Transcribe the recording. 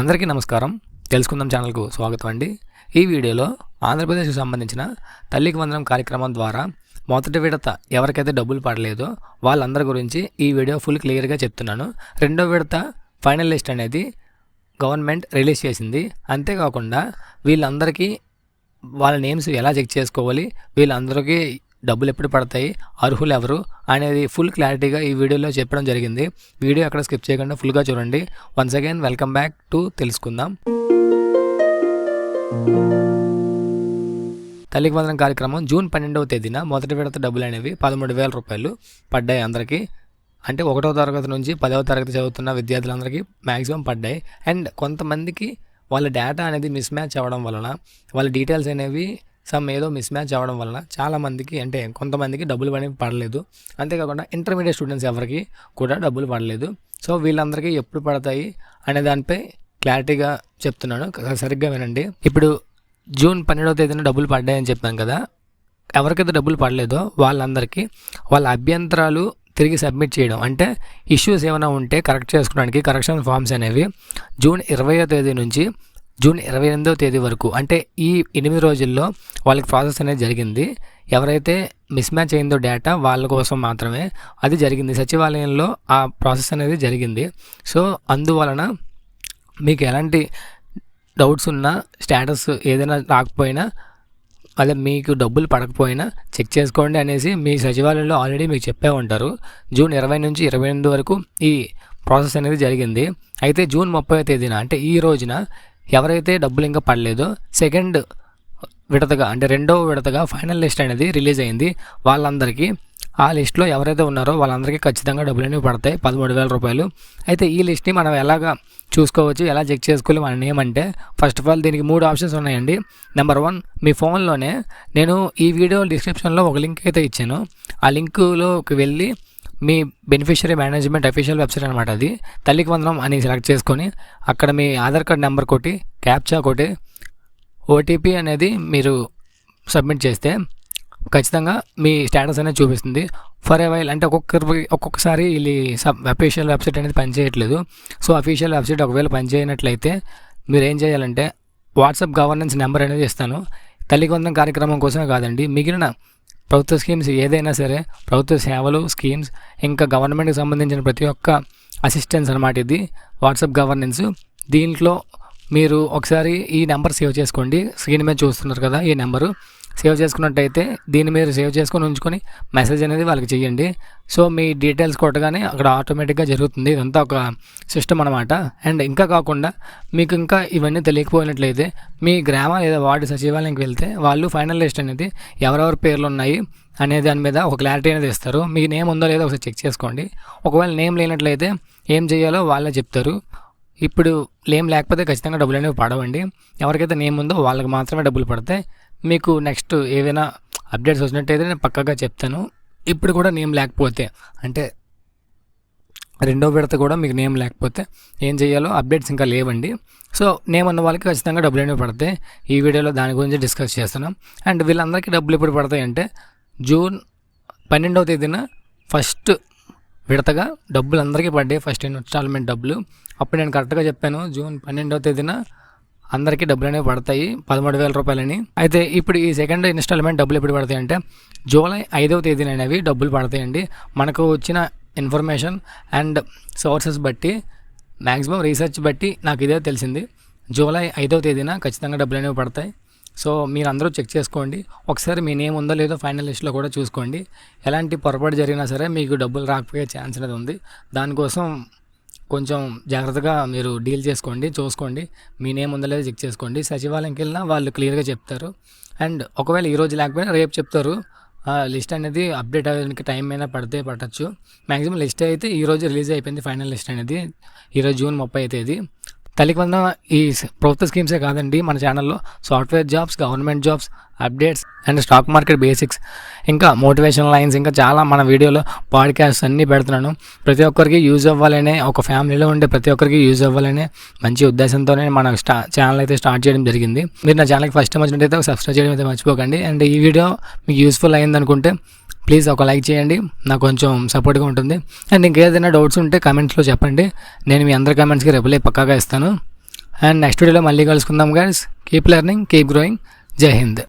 అందరికీ నమస్కారం. తెలుసుకుందాం ఛానల్కు స్వాగతం అండి. ఈ వీడియోలో ఆంధ్రప్రదేశ్కు సంబంధించిన తల్లికి వందనం కార్యక్రమం ద్వారా మొదటి విడత ఎవరికైతే డబ్బులు పడలేదో వాళ్ళందరి గురించి ఈ వీడియో ఫుల్ క్లియర్గా చెప్తున్నాను. రెండో విడత ఫైనల్ లిస్ట్ అనేది గవర్నమెంట్ రిలీజ్ చేసింది. అంతేకాకుండా వీళ్ళందరికీ వాళ్ళ నేమ్స్ ఎలా చెక్ చేసుకోవాలి? వీళ్ళందరికీ డబ్బులు ఎప్పుడు పడతాయి అర్హులు ఎవరు అనేది ఫుల్ క్లారిటీగా ఈ వీడియోలో చెప్పడం జరిగింది. వీడియో అక్కడ స్కిప్ చేయకుండా ఫుల్గా చూడండి. Once again welcome back to తెలుసుకుందాం. తల్లికి వందనం కార్యక్రమం జూన్ పన్నెండవ తేదీన మొదటి విడత డబ్బులు అనేవి పదమూడు వేల రూపాయలు పడ్డాయి అందరికీ. అంటే ఒకటో తరగతి నుంచి పదవ తరగతి చదువుతున్న విద్యార్థులందరికీ మ్యాక్సిమం పడ్డాయి. అండ్ కొంతమందికి వాళ్ళ డేటా అనేది మిస్ మ్యాచ్ అవ్వడం వలన వాళ్ళ డీటెయిల్స్ అనేవి సమ్ ఏదో మిస్ మ్యాచ్ అవ్వడం వలన చాలామందికి అంటే కొంతమందికి డబ్బులు అనేవి పడలేదు. అంతేకాకుండా ఇంటర్మీడియట్ స్టూడెంట్స్ ఎవరికి కూడా డబ్బులు పడలేదు. సో వీళ్ళందరికీ ఎప్పుడు పడతాయి అనే దానిపై క్లారిటీగా చెప్తున్నాను. సరిగ్గా వినండి. ఇప్పుడు జూన్ పన్నెండవ తేదీన డబ్బులు పడ్డాయని చెప్పాం కదా. ఎవరికైతే డబ్బులు పడలేదో వాళ్ళందరికీ వాళ్ళ అభ్యంతరాలు తిరిగి సబ్మిట్ చేయడం. అంటే ఇష్యూస్ ఏమైనా ఉంటే కరెక్ట్ చేసుకోవడానికి కరెక్షన్ ఫామ్స్ అనేవి జూన్ ఇరవయో తేదీ నుంచి జూన్ ఇరవై ఎనిమిదవ తేదీ వరకు. అంటే ఈ ఎనిమిది రోజుల్లో వాళ్ళకి ప్రాసెస్ అనేది జరిగింది. ఎవరైతే మిస్ మ్యాచ్ అయిందో డేటా వాళ్ళ కోసం మాత్రమే అది జరిగింది. సచివాలయంలో ఆ ప్రాసెస్ అనేది జరిగింది. సో అందువలన మీకు ఎలాంటి డౌట్స్ ఉన్నా స్టేటస్ ఏదైనా రాకపోయినా అదే మీకు డబ్బులు పడకపోయినా చెక్ చేసుకోండి అనేసి మీ సచివాలయంలో ఆల్రెడీ మీకు చెప్పే ఉంటారు. జూన్ ఇరవై నుంచి ఇరవై ఎనిమిది వరకు ఈ ప్రాసెస్ అనేది జరిగింది. అయితే జూన్ ముప్పై తేదీన అంటే ఈ రోజున ఎవరైతే డబ్బులు ఇంకా పడలేదో సెకండ్ విడతగా అంటే రెండవ విడతగా ఫైనల్ లిస్ట్ అనేది రిలీజ్ అయింది. వాళ్ళందరికీ ఆ లిస్ట్లో ఎవరైతే ఉన్నారో వాళ్ళందరికీ ఖచ్చితంగా డబ్బులు అనేవి పడతాయి పదమూడు వేల రూపాయలు. అయితే ఈ లిస్ట్ని మనం ఎలాగా చూసుకోవచ్చు ఎలా చెక్ చేసుకోవాలి మనం నేమ్ అంటే? ఫస్ట్ ఆఫ్ ఆల్ దీనికి మూడు ఆప్షన్స్ ఉన్నాయండి. నెంబర్ వన్ మీ ఫోన్లోనే నేను ఈ వీడియో డిస్క్రిప్షన్లో ఒక లింక్ అయితే ఇచ్చాను. ఆ లింకులోకి వెళ్ళి మీ బెనిఫిషరీ మేనేజ్మెంట్ అఫీషియల్ వెబ్సైట్ అనమాట అది. తల్లికి వందనం అని సెలెక్ట్ చేసుకొని అక్కడ మీ ఆధార్ కార్డ్ నెంబర్ కొట్టి క్యాప్చా కొట్టి ఓటీపీ అనేది మీరు సబ్మిట్ చేస్తే ఖచ్చితంగా మీ స్టేటస్ అనేది చూపిస్తుంది. ఫర్ ఏ వైల్ అంటే ఒక్కొక్కరి ఒక్కొక్కసారి వీళ్ళు సబ్ అఫీషియల్ వెబ్సైట్ అనేది పనిచేయట్లేదు. సో అఫీషియల్ వెబ్సైట్ ఒకవేళ పనిచేయనట్లయితే మీరు ఏం చేయాలంటే వాట్సాప్ గవర్నెన్స్ నెంబర్ అనేది ఇస్తాను. తల్లికి వందనం కార్యక్రమం కోసమే కాదండి మిగిలిన ప్రభుత్వ స్కీమ్స్ ఏదైనా సరే ప్రభుత్వ సేవలు స్కీమ్స్ ఇంకా గవర్నమెంట్కి సంబంధించిన ప్రతి ఒక్క అసిస్టెన్స్ అనమాట ఇది. వాట్సాప్ గవర్నెన్స్ దీంట్లో మీరు ఒకసారి ఈ నెంబర్ సేవ్ చేసుకోండి. స్క్రీన్ మీద చూస్తున్నారు కదా ఈ నెంబరు సేవ్ చేసుకున్నట్టయితే దీన్ని మీరు సేవ్ చేసుకొని ఉంచుకొని మెసేజ్ అనేది వాళ్ళకి చేయండి సో మీ డీటెయిల్స్ కొట్టగానే అక్కడ ఆటోమేటిక్గా జరుగుతుంది. ఇదంతా ఒక సిస్టమ్ అనమాట అండ్ ఇంకా కాకుండా మీకు ఇంకా ఇవన్నీ తెలియకపోయినట్లయితే మీ గ్రామ లేదా వార్డు సచివాలయంకి వెళ్తే వాళ్ళు ఫైనల్ లిస్ట్ అనేది ఎవరెవరి పేర్లు ఉన్నాయి అనే దాని మీద ఒక క్లారిటీ అనేది ఇస్తారు. మీ నేమ్ ఉందో లేదో ఒకసారి చెక్ చేసుకోండి. ఒకవేళ నేమ్ లేనట్లయితే ఏం చేయాలో వాళ్ళే చెప్తారు. ఇప్పుడు నేమ్ లేకపోతే ఖచ్చితంగా డబ్బులు అనేవి పడవండి. ఎవరికైతే నేమ్ ఉందో వాళ్ళకి మాత్రమే డబ్బులు పడతాయి. మీకు నెక్స్ట్ ఏదైనా అప్డేట్స్ వచ్చినట్టయితే నేను పక్కగా చెప్తాను. ఇప్పుడు కూడా నేమ్ లేకపోతే అంటే రెండో విడత కూడా మీకు నేమ్ లేకపోతే ఏం చేయాలో అప్డేట్స్ ఇంకా లేవండి. సో నేమ్ అన్న వాళ్ళకి ఖచ్చితంగా డబ్బులు అనేవి పడతాయి. ఈ వీడియోలో దాని గురించి డిస్కస్ చేస్తున్నాం. అండ్ వీళ్ళందరికీ డబ్బులు ఎప్పుడు పడతాయి అంటే జూన్ పన్నెండవ తేదీన ఫస్ట్ విడతగా డబ్బులు అందరికీ పడ్డాయి. ఫస్ట్ ఇన్స్టాల్మెంట్ డబ్బులు అప్పుడు నేను కరెక్ట్గా చెప్పాను. జూన్ పన్నెండవ తేదీన అందరికీ డబ్బులు అనేవి పడతాయి పదమూడు వేల రూపాయలని. అయితే ఇప్పుడు ఈ సెకండ్ ఇన్స్టాల్మెంట్ డబ్బులు ఎప్పుడు పడతాయి అంటే జూలై ఐదవ తేదీన అనేవి డబ్బులు పడతాయండి. మనకు వచ్చిన ఇన్ఫర్మేషన్ అండ్ సోర్సెస్ బట్టి మ్యాక్సిమం రీసెర్చ్ బట్టి నాకు ఇదే తెలిసింది. జూలై ఐదవ తేదీన ఖచ్చితంగా డబ్బులు అనేవి పడతాయి. సో మీరు అందరూ చెక్ చేసుకోండి. ఒకసారి మీ నేమ్ ఉందో లేదో ఫైనల్ లిస్ట్లో కూడా చూసుకోండి. ఎలాంటి పొరపాటు జరిగినా సరే మీకు డబ్బులు రాకపోయే ఛాన్స్ అనేది ఉంది. దానికోసం కొంచెం జాగ్రత్తగా మీరు డీల్ చేసుకోండి చూసుకోండి. మీ నేమ్ ఉందో లేదో చెక్ చేసుకోండి. సచివాలయంకి వెళ్ళినా వాళ్ళు క్లియర్గా చెప్తారు. అండ్ ఒకవేళ ఈరోజు లేకపోయినా రేపు చెప్తారు. లిస్ట్ అనేది అప్డేట్ అవ్వడానికి టైం అయినా పడితే పట్టచ్చు. మ్యాక్సిమం లిస్ట్ అయితే ఈరోజు రిలీజ్ అయిపోయింది ఫైనల్ లిస్ట్ అనేది. ఈరోజు జూన్ ముప్పై తేదీ. తల్లికి వందన ఈ ప్రభుత్వ స్కీమ్సే కాదండి మన ఛానల్లో. Software jobs government jobs updates and stock market basics ఇంకా మోటివేషన్ లైన్స్ ఇంకా చాలా మన వీడియోలో పాడ్కాస్ట్ అన్నీ పెడుతున్నాను. ప్రతి ఒక్కరికి యూజ్ అవ్వాలనే ఒక ఫ్యామిలీలో ఉండే ప్రతి ఒక్కరికి యూజ్ అవ్వాలనే మంచి ఉద్దేశంతోనే మన స్టా ఛానల్ అయితే స్టార్ట్ చేయడం జరిగింది. మీరు నా ఛానల్కి ఫస్ట్ టైం వచ్చినట్టయితే సబ్స్క్రైబ్ చేయడం అయితే మర్చిపోకండి. అండ్ ఈ వీడియో మీకు యూస్ఫుల్ అయిందనుకుంటే ప్లీజ్ ఒక లైక్ చేయండి. నాకు కొంచెం సపోర్ట్గా ఉంటుంది. అండ్ ఇంకేదైనా డౌట్స్ ఉంటే కమెంట్స్లో చెప్పండి. నేను మీ అందరి కమెంట్స్కి రిప్లై పక్కాగా ఇస్తాను. అండ్ నెక్స్ట్ వీడియోలో మళ్ళీ కలుసుకుందాం guys keep learning keep growing Jai Hind.